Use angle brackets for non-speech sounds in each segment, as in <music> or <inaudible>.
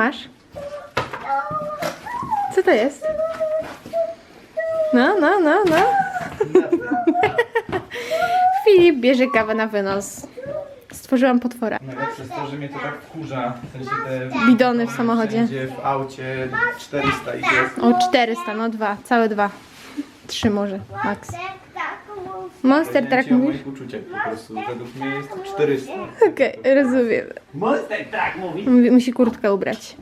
masz? Co to jest? No, no, no, no. <laughs> Filip bierze kawę na wynos. Stworzyłam potwora. Najlepsze jest to, że mnie to tak wkurza. W sensie te Bidony w samochodzie. Wszędzie w aucie 400 ich jest. O, 400, no dwa, całe dwa. Trzy może, max. Monster ci o mówisz? moich uczuciach po prostu. Według mnie jest to 400. Okej, rozumiem. Monster tak mówi. Mówi- Musi kurtkę ubrać.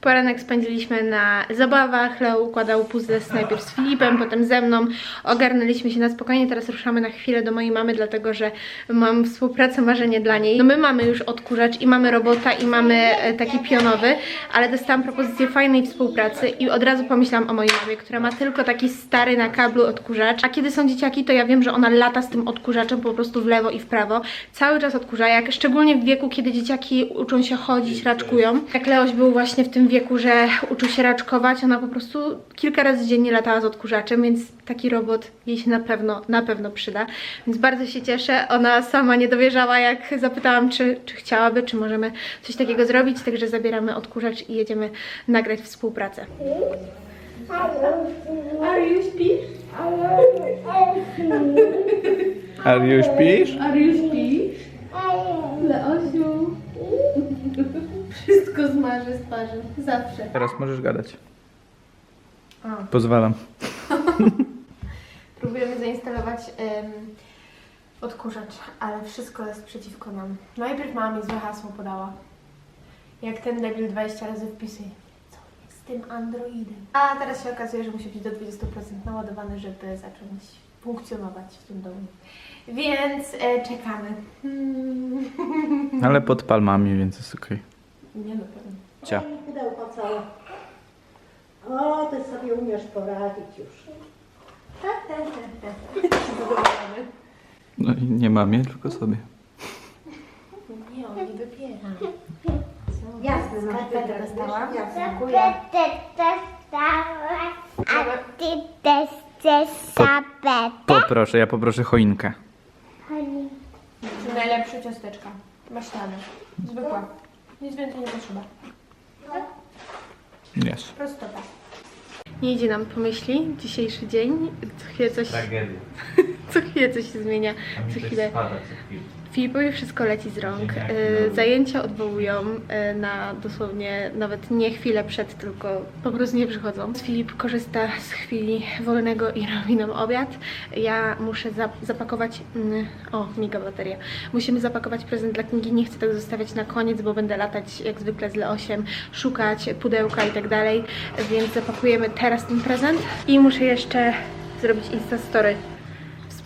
Poranek spędziliśmy na zabawach. Leo układał puzzle najpierw z Filipem, potem ze mną. Ogarnęliśmy się na spokojnie. Teraz ruszamy na chwilę do mojej mamy, dlatego że mam współpracę, marzenie dla niej. No my mamy już odkurzacz i mamy robota i mamy e, taki pionowy, ale dostałam propozycję fajnej współpracy i od razu pomyślałam o mojej mamie, która ma tylko taki stary na kablu odkurzacz. A kiedy są dzieciaki, to ja wiem, że ona lata z tym odkurzaczem po prostu w lewo i w prawo. Cały czas odkurza, jak szczególnie w wieku, kiedy dzieciaki uczą się chodzić, raczkują. Jak Leoś był właśnie w tym wieku, że uczył się raczkować, ona po prostu kilka razy dziennie latała z odkurzaczem, więc taki robot jej się na pewno, na pewno przyda. Więc bardzo się cieszę. Ona sama nie dowierzała, jak zapytałam, czy, czy chciałaby, czy możemy coś takiego zrobić, także zabieramy odkurzacz i jedziemy nagrać współpracę. Are you śpisz? Are you śpisz? Are you śpisz? Leosiu. Wszystko zmarzy z twarzy. Zawsze. Teraz możesz gadać. A. Pozwalam. <laughs> Próbujemy zainstalować em, odkurzacz, ale wszystko jest przeciwko nam. Najpierw mama mi złe hasło podała. Jak ten debil 20 razy wpisuje. Co jest z tym Androidem? A teraz się okazuje, że musi być do 20% naładowany, żeby zacząć funkcjonować w tym domu. Więc e, czekamy. Hmm. Ale pod palmami, więc jest okej. Nie no pewnie. Cia. Pudełko całe. O, ty sobie umiesz poradzić już. No i nie mamie, tylko sobie. Nie, on nie wybiera. Jasne, masz Skarpetę wybrać, dostałam. wiesz? Jasne. Dziękuję. A ty też chcesz sapetę? Poproszę, ja poproszę choinkę. Czy najlepsze ciasteczka? Maślane. Zwykłe. Nic więcej nie potrzeba. Jest. Prostota. Nie idzie nam po myśli dzisiejszy dzień. Co chwilę coś, Tragedia. <laughs> co chwilę coś się zmienia. Co chwilę. Filipowi wszystko leci z rąk. Y, Zajęcia odwołują y, na dosłownie nawet nie chwilę przed, tylko po prostu nie przychodzą. Filip korzysta z chwili wolnego i robi nam obiad. Ja muszę zap- zapakować. mm, O, miga bateria. Musimy zapakować prezent dla Kingi. Nie chcę tego zostawiać na koniec, bo będę latać jak zwykle z Leosiem, szukać pudełka i tak dalej. Więc zapakujemy teraz ten prezent. I muszę jeszcze zrobić Instastory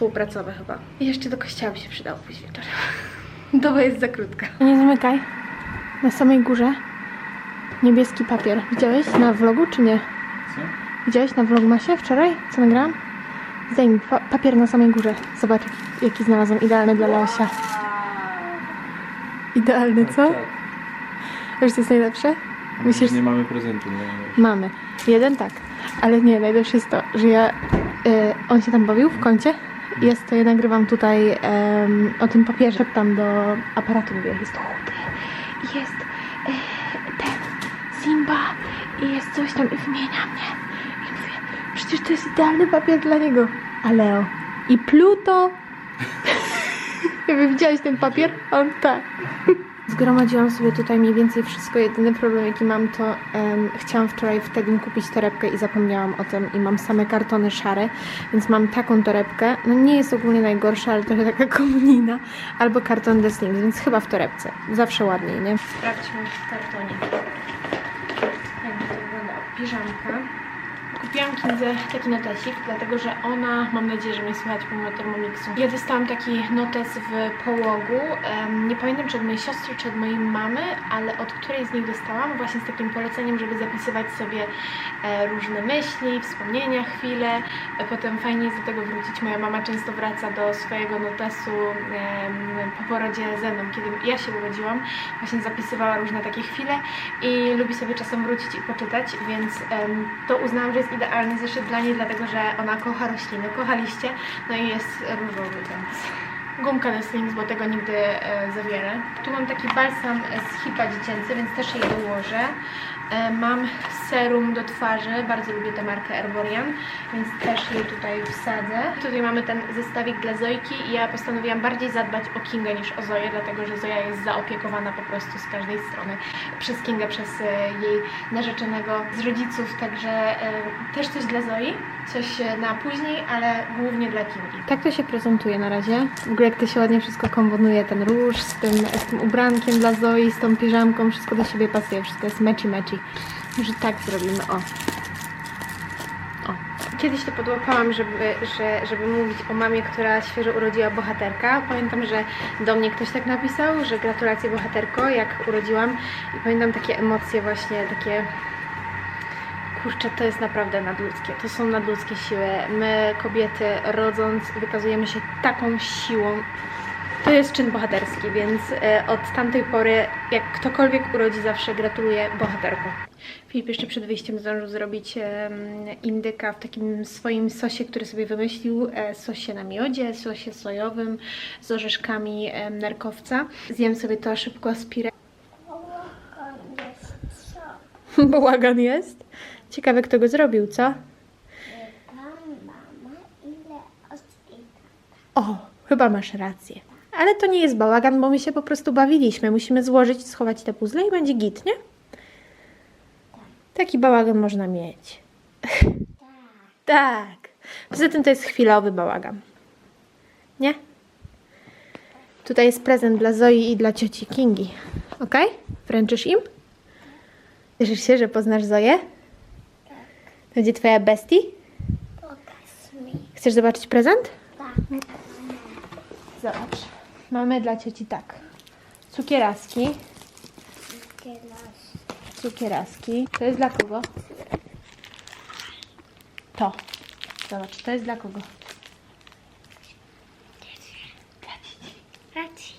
współpracowe chyba. I jeszcze do kościoła by się przydało pójść wieczorem. <laughs> Doba jest za krótka. Nie zmykaj. Na samej górze niebieski papier. Widziałeś na vlogu czy nie? Co? Widziałeś na vlogmasie wczoraj? Co nagrałam? Zdejmij pa papier na samej górze. Zobacz jaki znalazłam. Idealny dla Leosia. Idealny, co? Wiesz co jest najlepsze? Myślisz, Nie mamy prezentu. Nie mamy. Mamy. Jeden tak. Ale nie, najlepsze jest to, że ja. Y, on się tam bawił w kącie. I ja stoję, nagrywam tutaj em, o tym papierze. Szeptam do aparatu, mówię, jest chudy. I jest y, ten Simba. I jest coś tam i wymienia mnie. I mówię, przecież to jest idealny papier dla niego. A Leo. I Pluto. <laughs> Widziałeś ten papier? On tak. Zgromadziłam sobie tutaj mniej więcej wszystko. Jedyny problem, jaki mam, to em, chciałam wczoraj wtedy kupić torebkę i zapomniałam o tym i mam same kartony szare, więc mam taką torebkę. No nie jest ogólnie najgorsza, ale trochę taka <laughs> komunijna. Albo karton The Slims, więc chyba w torebce. Zawsze ładniej, nie? Sprawdźmy w kartonie. Jak to wygląda? Piżamka. Kupiłam Kindze taki notesik, dlatego że ona, mam nadzieję, że mnie słychać pomimo Thermomixu. Ja dostałam taki notes w połogu, nie pamiętam czy od mojej siostry, czy od mojej mamy, ale od której z nich dostałam, właśnie z takim poleceniem, żeby zapisywać sobie e, różne myśli, wspomnienia, chwile. E, potem fajnie jest do tego wrócić. Moja mama często wraca do swojego notesu po porodzie ze mną, kiedy ja się urodziłam. Właśnie zapisywała różne takie chwile i lubi sobie czasem wrócić i poczytać, więc to uznałam, że jest idealny zeszyt dla niej, dlatego że ona kocha rośliny, kocha liście, no i jest różowy, więc gumka do Slings, bo tego nigdy e, za wiele. Tu mam taki balsam z hipa dziecięcy, więc też je dołożę. E, mam serum do twarzy, bardzo lubię tę markę Erborian, więc też je tutaj wsadzę. Tutaj mamy ten zestawik dla Zojki i ja postanowiłam bardziej zadbać o Kingę niż o Zoję, dlatego że Zoja jest zaopiekowana po prostu z każdej strony przez Kingę, przez e, jej narzeczonego z rodziców, także e, też coś dla Zoi, coś na później, ale głównie dla Kingi. Tak to się prezentuje na razie. W ogóle jak to się ładnie wszystko komponuje, ten róż z tym, z tym ubrankiem dla Zoi, z tą piżamką, wszystko do siebie pasuje, wszystko jest meci meci. Może tak zrobimy, o. O. Kiedyś to podłapałam, żeby, że, żeby mówić o mamie, która świeżo urodziła bohaterka. Pamiętam, że do mnie ktoś tak napisał, że gratulacje bohaterko, jak urodziłam. I pamiętam takie emocje właśnie, takie... Kurczę, to jest naprawdę nadludzkie. To są nadludzkie siły. My, kobiety, rodząc, wykazujemy się taką siłą. To jest czyn bohaterski, więc e, od tamtej pory, jak ktokolwiek urodzi, zawsze gratuluję bohaterkom. Filip jeszcze przed wyjściem zdążył zrobić indyka w takim swoim sosie, który sobie wymyślił. E, sosie na miodzie, sosie sojowym z orzeszkami nerkowca. Zjem sobie to szybko z pire. <laughs> Bałagan jest. Ciekawe, kto go zrobił, co? Mama, ile osób? O, chyba masz rację. Ale to nie jest bałagan, bo my się po prostu bawiliśmy. Musimy złożyć, schować te puzzle i będzie git, nie? Taki bałagan można mieć. <laughs> tak. Poza tym to jest chwilowy bałagan. Nie? Tutaj jest prezent dla Zoi i dla cioci Kingi. Ok? Wręczysz im? Cieszysz się, że poznasz Zoję? To będzie twoja bestie? Pokaż mi. Chcesz zobaczyć prezent? Tak. Zobacz. Mamy dla cioci tak. Cukieraski. Teraz. Cukieraski. To jest dla kogo? To. Zobacz, to jest dla kogo? Racji.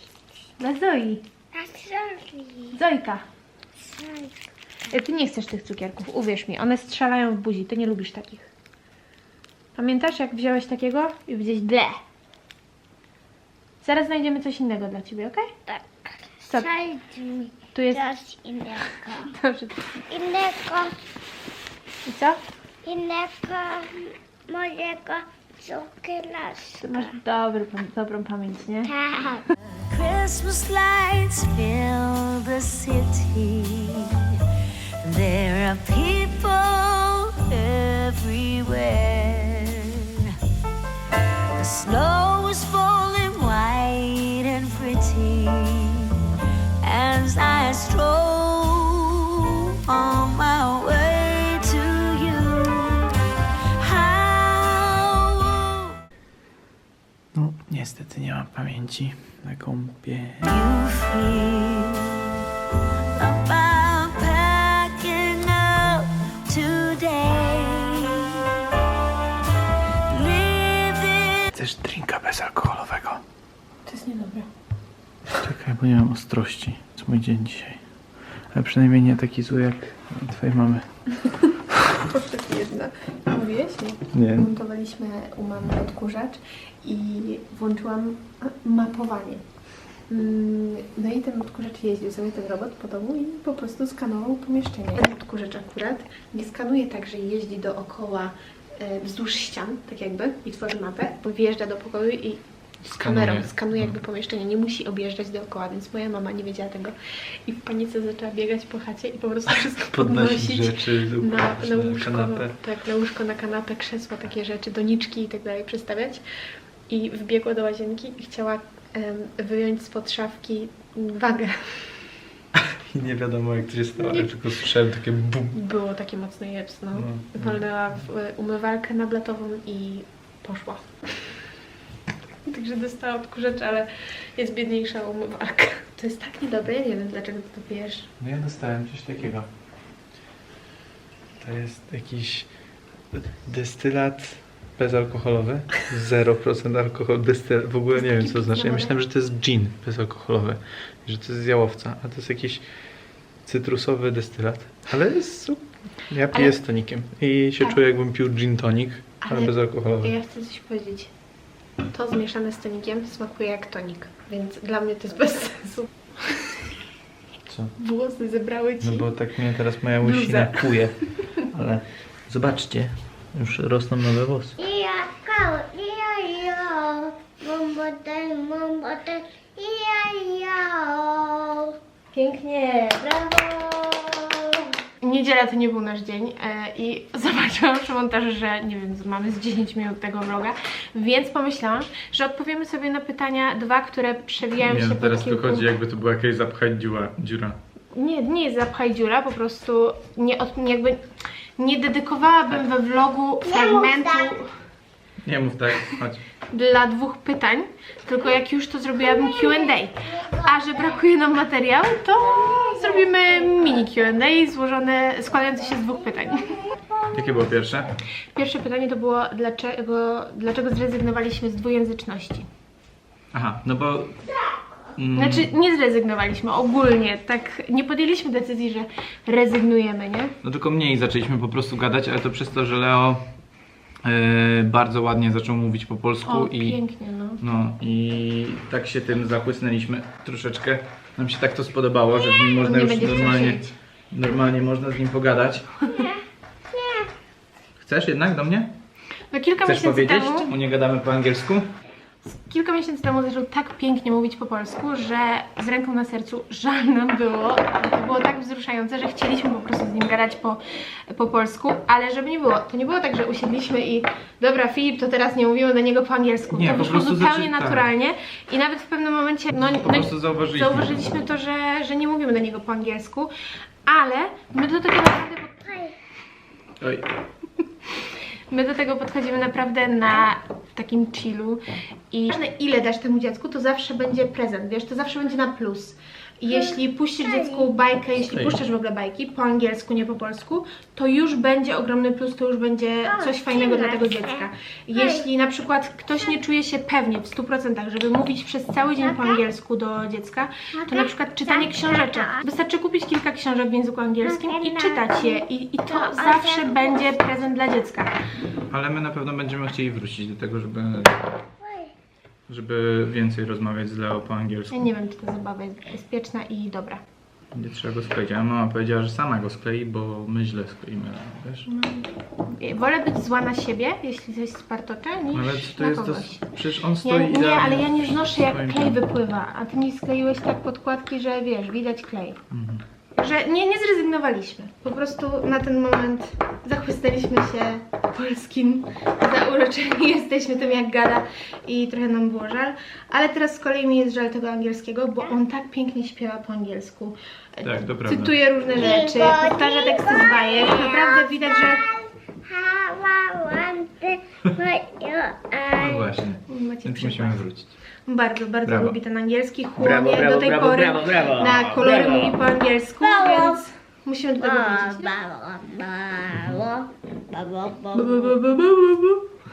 Dla Zoi. Racji. Zojka. E, Ty nie chcesz tych cukierków, uwierz mi. One strzelają w buzi. Ty nie lubisz takich. Pamiętasz, jak wziąłeś takiego i gdzieś ble? Zaraz znajdziemy coś innego dla ciebie, ok? Tak. Stop. Zajdź mi Tu jest... coś innego. <laughs> Dobrze. Innego, I co? innego, mojego. Ty masz dobry, dobrą pamięć, nie? Tak. Christmas lights fill the city. There are people everywhere. The snow is falling niestety nie mam pamięci na today. Living Chcesz drinka bezalkoholowego? To jest niedobre. Czekaj, bo nie mam ostrości. To jest mój dzień dzisiaj. Ale przynajmniej nie taki zły jak twojej mamy. <laughs> Poszczep jedna. Mówiłeś? Nie. Nie. Montowaliśmy u mamy odkurzacz i włączyłam mapowanie. Mm, No i ten odkurzacz jeździł sobie ten robot po domu i po prostu skanował pomieszczenie. Ten odkurzacz akurat nie skanuje tak, że jeździ dookoła e, wzdłuż ścian, tak jakby, i tworzy mapę, bo wjeżdża do pokoju i z Skanuje. kamerą skanuje jakby pomieszczenie, nie musi objeżdżać dookoła, więc moja mama nie wiedziała tego i w panice zaczęła biegać po chacie i po prostu wszystko Podnosić rzeczy, na, na na łóżko, kanapę. tak, na łóżko, na kanapę, krzesła, takie rzeczy, doniczki i tak dalej przestawiać. I wbiegła do łazienki i chciała em, wyjąć spod szafki wagę. <laughs> I nie wiadomo jak to się stało, ale tylko słyszałem takie bum. Było takie mocno jeps, no. No, no. Walnęła w e, umywalkę nablatową i poszła. Także dostała odkurzacz, ale jest biedniejsza umywalka. To jest tak niedobre, ja nie wiem dlaczego ty to pijesz. No ja dostałem coś takiego. To jest jakiś destylat bezalkoholowy. 0% alkohol, destylat. W ogóle nie wiem co to znaczy. Ja myślałem, że to jest gin bezalkoholowy. Że to jest jałowca, a to jest jakiś cytrusowy destylat. Ale jest, ja piję Ale- z tonikiem i się Tak. czuję jakbym pił gin tonik, ale, Ale- bezalkoholowy. Ja chcę coś powiedzieć. To zmieszane z tonikiem smakuje jak tonik, więc dla mnie to jest bez sensu. Co? Włosy zebrały ci. No bo tak mnie teraz moja Bluzę. łysina kuje. Ale zobaczcie, już rosną nowe włosy. Pięknie, brawo! Niedziela to nie był nasz dzień e, i zobaczyłam przy montażu, że nie wiem, mamy z 10 minut tego vloga, więc pomyślałam, że odpowiemy sobie na pytania dwa, które przewijają się pod kilku... jakby to była jakaś zapchać dziura. dziura. Nie, nie jest zapchaj dziura, po prostu nie, od, nie jakby nie dedykowałabym we vlogu fragmentu Nie mów tak, chodź. Dla dwóch pytań, tylko jak już to zrobiłabym Q&A. A że brakuje nam materiału, to zrobimy mini Q&A złożone, składające się z dwóch pytań. Jakie było pierwsze? Pierwsze pytanie to było, dlaczego, dlaczego zrezygnowaliśmy z dwujęzyczności? Aha, no bo... Mm, Znaczy, nie zrezygnowaliśmy, ogólnie, tak nie podjęliśmy decyzji, że rezygnujemy, nie? No tylko mniej zaczęliśmy po prostu gadać, ale to przez to, że Leo e, bardzo ładnie zaczął mówić po polsku O, i... pięknie, no. No i tak się tym zachłysnęliśmy troszeczkę. Nam się tak to spodobało, że z nim można Nie już normalnie, normalnie można z nim pogadać. Chcesz jednak do mnie? No kilka Chcesz miesięcy powiedzieć? temu... Bo nie gadamy po angielsku? Kilka miesięcy temu zaczął tak pięknie mówić po polsku, że z ręką na sercu żal nam było. To było tak wzruszające, że chcieliśmy po prostu z nim gadać po, po polsku, ale żeby nie było, to nie było tak, że usiedliśmy i dobra Filip, to teraz nie mówimy do niego po angielsku. Nie, to po wyszło prostu zupełnie zaczy- tak. naturalnie i nawet w pewnym momencie no, Po no, prostu zauważyliśmy. zauważyliśmy to, że, że nie mówimy do niego po angielsku, ale my do tego naprawdę Oj, My do tego podchodzimy naprawdę na takim chillu i ile dasz temu dziecku, to zawsze będzie prezent, wiesz, to zawsze będzie na plus. Jeśli puścisz dziecku bajkę, jeśli puszczasz w ogóle bajki po angielsku, nie po polsku, to już będzie ogromny plus, to już będzie coś fajnego dla tego dziecka. Jeśli na przykład ktoś nie czuje się pewnie w 100%, żeby mówić przez cały dzień po angielsku do dziecka, to na przykład czytanie książeczek. Wystarczy kupić kilka książek w języku angielskim i czytać je. I, i to zawsze będzie prezent dla dziecka. ale my na pewno będziemy chcieli wrócić do tego, żeby, żeby więcej rozmawiać z Leo po Ja angielsku. nie wiem, czy ta zabawa jest bezpieczna i dobra. Nie trzeba go skleić. A mama powiedziała, że sama go sklei, bo my źle skleimy, wiesz? Wolę być zła na siebie, jeśli coś spartoczę, niż Ale to na jest to? kogoś. Przecież on Nie, stoi nie, idealnie ale ja nie znoszę jak klej wypływa, a ty mi skleiłeś tak podkładki, że wiesz, widać klej. Mhm. Że nie, nie zrezygnowaliśmy. Po prostu na ten moment zachłysnęliśmy się polskim, zauroczeni <laughs> jesteśmy tym jak gada i trochę nam było żal. Ale teraz z kolei mi jest żal tego angielskiego, bo on tak pięknie śpiewa po angielsku. Tak, to prawda. Cytuje różne rzeczy, powtarza teksty z bajek. Naprawdę widać, że No właśnie. Więc musimy wrócić. Bardzo, bardzo Brawo. lubi ten angielski, chłonie Brawo, brawo, do tej brawo, pory brawo, brawo. na kolory Brawo. mówi po angielsku, więc musimy do tego wrócić.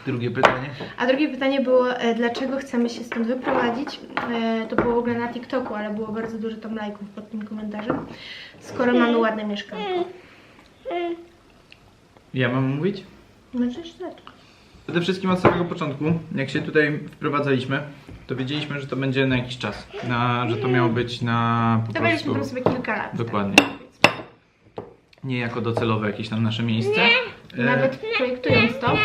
Drugie pytanie. A drugie pytanie było, e, dlaczego chcemy się stąd wyprowadzić? E, To było w ogóle na TikToku, ale było bardzo dużo tam lajków pod tym komentarzem. Skoro mamy ładne mieszkanie. Ja mam mówić? No przecież tak. Przede wszystkim od samego początku, jak się tutaj wprowadzaliśmy, to wiedzieliśmy, że to będzie na jakiś czas. Na, że to miało być na po Stawialiśmy prostu... tam sobie kilka lat. Dokładnie. Nie jako docelowe jakieś tam nasze miejsce. E, Nawet projektując to,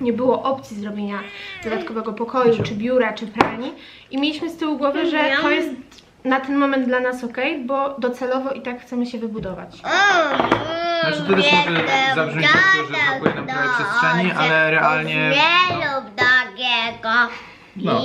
nie było opcji zrobienia dodatkowego pokoju, czy biura, czy pralni. I mieliśmy z tyłu głowy, że to jest na ten moment dla nas ok, bo docelowo i tak chcemy się wybudować. Znaczy to też może zabrzmieć tak, że brakuje nam trochę przestrzeni, ale realnie... Takiego. No.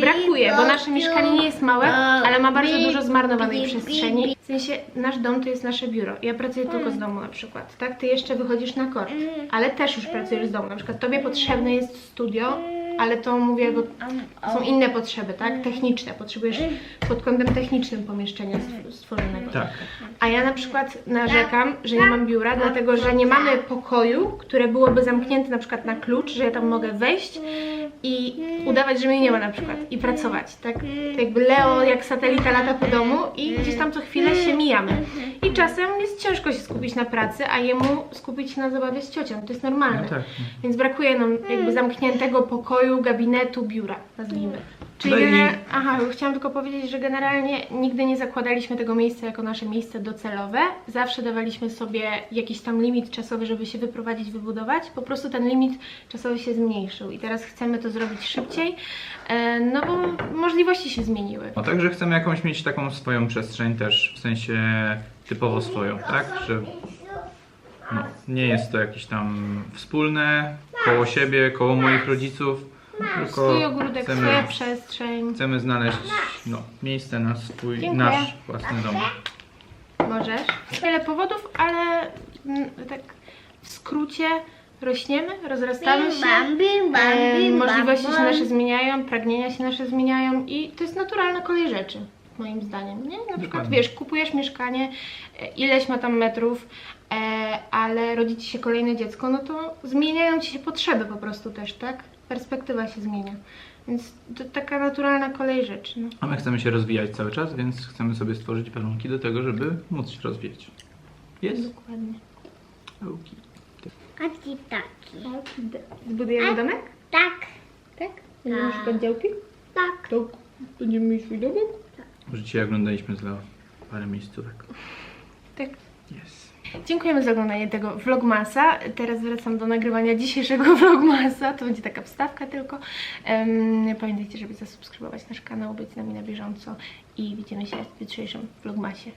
Brakuje, bo nasze mieszkanie nie jest małe, ale ma bardzo dużo zmarnowanej przestrzeni. W sensie nasz dom to jest nasze biuro. Ja pracuję tylko z domu na przykład, tak? Ty jeszcze wychodzisz na kort, ale też już pracujesz z domu. Na przykład tobie potrzebne jest studio, ale to mówię, bo są inne potrzeby, tak? Techniczne. Potrzebujesz pod kątem technicznym pomieszczenia stw- stworzonego. Tak. A ja na przykład narzekam, że nie mam biura, dlatego że nie mamy pokoju, które byłoby zamknięte na przykład na klucz, że ja tam mogę wejść i udawać, że mnie nie ma na przykład i pracować, tak? Jakby Leo jak satelita lata po domu i gdzieś tam co chwilę się mijamy. I czasem jest ciężko się skupić na pracy, a jemu skupić się na zabawie z ciocią. To jest normalne. No tak. Więc brakuje nam jakby zamkniętego pokoju, gabinetu, biura, nazwijmy. Czyli No i- genera- Aha, chciałam tylko powiedzieć, że generalnie nigdy nie zakładaliśmy tego miejsca jako nasze miejsce docelowe. Zawsze dawaliśmy sobie jakiś tam limit czasowy, żeby się wyprowadzić, wybudować. Po prostu ten limit czasowy się zmniejszył i teraz chcemy to zrobić szybciej, e, no bo możliwości się zmieniły. No także chcemy jakąś mieć taką swoją przestrzeń też, w sensie typowo swoją, tak? Że no, nie jest to jakieś tam wspólne, koło siebie, koło moich rodziców, tylko Swój ogródek, chcemy, swoja przestrzeń. chcemy znaleźć no, miejsce na swój, Dziękuję. nasz własny dom. Możesz. Wiele powodów, ale mm, tak w skrócie rośniemy, rozrastamy się. Bim, bim, bam, E, bim, bam, możliwości się bam. nasze zmieniają, pragnienia się nasze zmieniają i to jest naturalna kolej rzeczy, moim zdaniem. Nie? Na przykład, Dokładnie. wiesz, kupujesz mieszkanie, e, ileś ma tam metrów, e, ale rodzi ci się kolejne dziecko, no to zmieniają ci się potrzeby po prostu też, tak? Perspektywa się zmienia. Więc to taka naturalna kolej rzeczy. No. A my chcemy się rozwijać cały czas, więc chcemy sobie stworzyć warunki do tego, żeby móc się rozwijać. Jest? Dokładnie. Oki. A ci taki. Zbudujemy domek? Tak, Tak? Będziemy szukać działki? tak. Tak. Będziemy mieć swój domek? Może dzisiaj oglądaliśmy z Leo parę miejscówek. Tak. Jest. Dziękujemy za oglądanie tego vlogmasa. Teraz wracam do nagrywania dzisiejszego <laughs> vlogmasa. To będzie taka wstawka tylko. Pamiętajcie, żeby zasubskrybować nasz kanał, być z nami na bieżąco i widzimy się w jutrzejszym vlogmasie.